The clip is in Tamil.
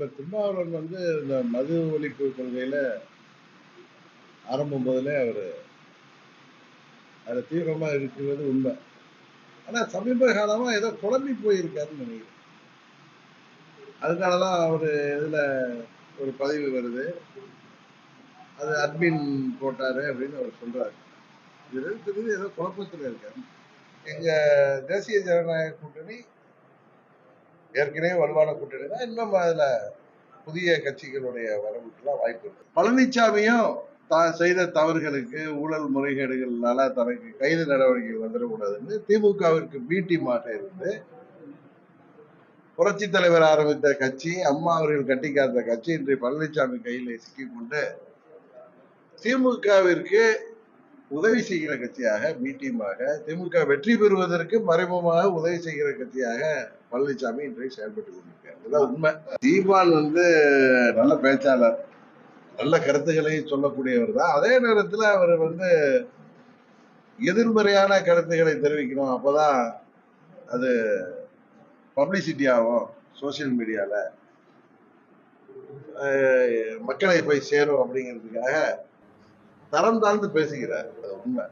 இப்ப திருமாவளவன் வந்து இந்த மது ஒழிப்பு கொள்கையில ஆரம்பம் முதலே அவரு அதுல தீவிரமா இருக்கிறது உண்மை. ஆனா சமீப காலமா ஏதோ குழம்பி போயிருக்காருன்னு நினைக்கிறேன். அதனாலதான் அவரு இதுல ஒரு பதிவு வருது. அது அட்மின் போட்டாரு அப்படின்னு அவர் சொல்றாரு. இது தெரியுது ஏதோ குழப்பத்தில் இருக்காரு எங்க தேசிய ஜனநாயக கூட்டணி ஏற்கனவே வலுவான கூட்டணி தான் இன்னும் அதுல புதிய கட்சிகளுடைய வரவுக்குலாம் வாய்ப்பு இருக்கு. பழனிசாமியும் தான் செய்த தவறுகளுக்கு ஊழல் முறைகேடுகள்னால தனக்கு கைது நடவடிக்கைகள் வந்துடக்கூடாதுன்னு திமுகவிற்கு பீட்டி மாட்ட இருந்து புரட்சி தலைவர் ஆரம்பித்த கட்சி அம்மா அவர்கள் கட்டி காத்த கட்சி இன்று பழனிசாமி கையில சிக்கிக்கொண்டு திமுகவிற்கு உதவி செய்கிற கட்சியாக பி டீமாக திமுக வெற்றி பெறுவதற்கு மறைமுகமாக உதவி செய்கிற கட்சியாக பழனிசாமி இன்றைக்கு செயல்பட்டு கொண்டிருக்கார் இதுதான் உண்மை. சீமான் வந்து நல்ல பேச்சாளர். நல்ல கருத்துக்களை சொல்லக்கூடியவர் தான். அதே நேரத்தில் அவர் வந்து எதிர்மறையான கருத்துக்களை தெரிவிக்கணும். அப்பதான் அது பப்ளிசிட்டி ஆகும் சோசியல் மீடியால. மக்களை போய் சேரும் அப்படிங்கிறதுக்காக தரம் தாழ்ந்து பேசுகிறார். அது உண்மை.